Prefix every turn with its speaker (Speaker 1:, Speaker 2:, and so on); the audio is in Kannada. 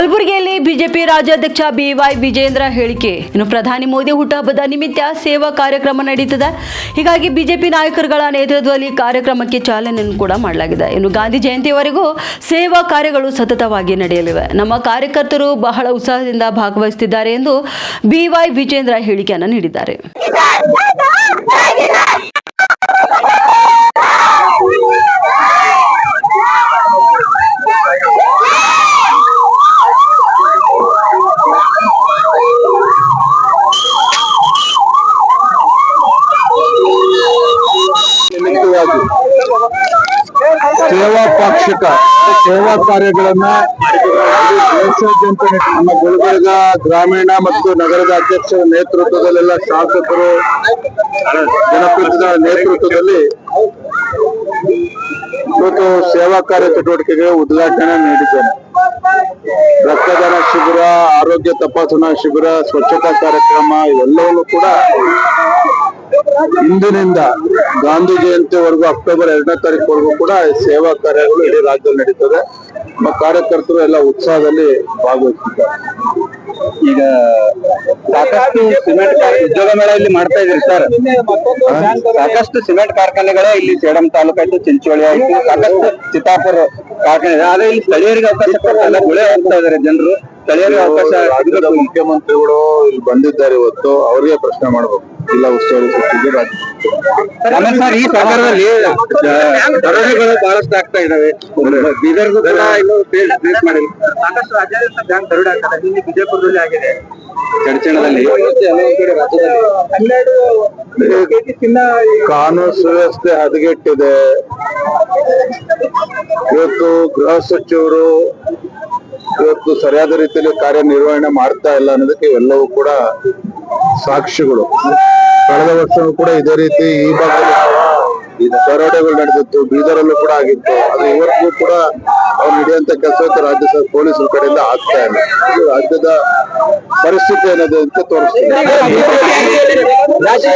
Speaker 1: ಕಲಬುರಗಿಯಲ್ಲಿ ಬಿಜೆಪಿ ರಾಜ್ಯಾಧ್ಯಕ್ಷ ಬಿವೈ ವಿಜೇಂದ್ರ ಹೇಳಿಕೆ. ಇನ್ನು ಪ್ರಧಾನಿ ಮೋದಿ ಹುಟ್ಟುಹಬ್ಬದ ನಿಮಿತ್ತ ಸೇವಾ ಕಾರ್ಯಕ್ರಮ ನಡೀತದೆ. ಹೀಗಾಗಿ ಬಿಜೆಪಿ ನಾಯಕರುಗಳ ನೇತೃತ್ವದಲ್ಲಿ ಕಾರ್ಯಕ್ರಮಕ್ಕೆ ಚಾಲನೆಯನ್ನು ಕೂಡ ಮಾಡಲಾಗಿದೆ. ಇನ್ನು ಗಾಂಧಿ ಜಯಂತಿವರೆಗೂ ಸೇವಾ ಕಾರ್ಯಗಳು ಸತತವಾಗಿ ನಡೆಯಲಿವೆ. ನಮ್ಮ ಕಾರ್ಯಕರ್ತರು ಬಹಳ ಉತ್ಸಾಹದಿಂದ ಭಾಗವಹಿಸುತ್ತಿದ್ದಾರೆ ಎಂದು ಬಿವೈ ವಿಜೇಂದ್ರ ಹೇಳಿಕೆಯನ್ನು ನೀಡಿದ್ದಾರೆ.
Speaker 2: ಸೇವಾ ಪಾಕ್ಷಿಕ, ಸೇವಾ ಕಾರ್ಯಗಳನ್ನ ದೇಶಾದ್ಯಂತ ನಮ್ಮ ಗುಲ್ಬರ್ಗ ಗ್ರಾಮೀಣ ಮತ್ತು ನಗರದ ಅಧ್ಯಕ್ಷರ ನೇತೃತ್ವದಲ್ಲೆಲ್ಲ ಶಾಸಕರು, ಜನಪ್ರತಿನಿಧಿಗಳ ನೇತೃತ್ವದಲ್ಲಿ ಇವತ್ತು ಸೇವಾ ಕಾರ್ಯ ಚಟುವಟಿಕೆಗೆ ಉದ್ಘಾಟನೆ ನೀಡಿದ್ದೇನೆ. ರಕ್ತದಾನ ಶಿಬಿರ, ಆರೋಗ್ಯ ತಪಾಸಣಾ ಶಿಬಿರ, ಸ್ವಚ್ಛತಾ ಕಾರ್ಯಕ್ರಮ, ಇವೆಲ್ಲವನ್ನು ಕೂಡ ಇಂದಿನಿಂದ ಗಾಂಧಿ ಜಯಂತಿವರೆಗೂ ಅಕ್ಟೋಬರ್ ಎರಡನೇ ತಾರೀಕುವರೆಗೂ ಕೂಡ ಸೇವಾ ಕಾರ್ಯಗಳು ಇಡೀ ರಾಜ್ಯದಲ್ಲಿ ನಡೀತದೆ. ನಮ್ಮ ಕಾರ್ಯಕರ್ತರು ಎಲ್ಲ ಉತ್ಸಾಹದಲ್ಲಿ ಭಾಗವಹಿಸಿದ್ದಾರೆ
Speaker 3: ಈಗ ಸಾಕಷ್ಟು ಸಿಮೆಂಟ್ ಉದ್ಯೋಗ ಮೇಳ ಇಲ್ಲಿ ಮಾಡ್ತಾ ಇದ್ರಿ ಸರ್. ಸಾಕಷ್ಟು ಸಿಮೆಂಟ್ ಕಾರ್ಖಾನೆಗಳೇ ಇಲ್ಲಿ ಸೇಡಂ ತಾಲೂಕು ಆಯ್ತು ಚಿಂಚೋಳಿ ಆಯ್ತು ಸಾಕಷ್ಟು ಚಿತ್ತಾಪುರ ಕಾರ್ಖಾನೆ. ಆದ್ರೆ ಇಲ್ಲಿ ಸ್ಥಳೀಯರಿಗೆ ಅವಕಾಶ ಕೊಡ್ತಾ ಇಲ್ಲ ಗುಳೆ ಹೋಗ್ತಾ ಇದಾರೆ ಜನರು. ಸ್ಥಳೀಯರಿಗೆ ಅವಕಾಶ
Speaker 2: ರಾಜ್ಯದ ಮುಖ್ಯಮಂತ್ರಿಗಳು ಇಲ್ಲಿ ಬಂದಿದ್ದಾರೆ ಇವತ್ತು ಅವ್ರಿಗೆ ಪ್ರಶ್ನೆ ಮಾಡಬೇಕು ಜಿಲ್ಲಾ ಉಸ್ತುವಾರಿ ಸಚಿವ ರಾಜ್ಯ
Speaker 3: ಸರ್ ಈ ಸರ್ಕಾರದಲ್ಲಿ ದರೋಡೆಗಳು ಬಹಳಷ್ಟು ಆಗ್ತಾ ಇದಾವೆ ಬೀದರ್ಗೂ ಕೂಡ ಇನ್ನೂ ಫೇಸ್ ಮಾಡಿಲ್ಲ ಸಾಕಷ್ಟು ರಾಜ್ಯಾದ್ಯಂತ ಬ್ಯಾಂಕ್ ದರೋಡೆ ಆಗ್ತದೆ ಇಲ್ಲಿ ಬಿಜಾಪುರದಲ್ಲಿ ಆಗಿದೆ ಚಡಚಣದಲ್ಲಿ
Speaker 2: ಕಾನೂನು ಸುವ್ಯವಸ್ಥೆ ಹದಗೆಟ್ಟಿದೆ ಇವತ್ತು ಗೃಹ ಸಚಿವರು ಇವತ್ತು ಸರಿಯಾದ ರೀತಿಯಲ್ಲಿ ಕಾರ್ಯನಿರ್ವಹಣೆ ಮಾಡ್ತಾ ಇಲ್ಲ ಅನ್ನೋದಕ್ಕೆ ಎಲ್ಲವೂ ಕೂಡ ಸಾಕ್ಷಿಗಳು. ಕಳೆದ ವರ್ಷವೂ ಕೂಡ ಇದೇ ರೀತಿ ಈ ಭಾಗದಲ್ಲಿ ಈ ದರೋಡೆಗಳು ನಡೆದಿತ್ತು, ಬೀದರಲ್ಲೂ ಕೂಡ ಆಗಿತ್ತು. ಅದು ಇವತ್ತಿಗೂ ಕೂಡ ಅವ್ರು ನಡೆಯುವಂತ ಕೆಲಸ ರಾಜ್ಯ ಸರ್, ಪೊಲೀಸರ ಕಡೆಯಿಂದ ಆಗ್ತಾ ಇಲ್ಲ. ಇದು ರಾಜ್ಯದ ಪರಿಸ್ಥಿತಿ ಏನಿದೆ ಅಂತ ತೋರಿಸ್ತಿದೆ
Speaker 3: ಜಾತಿ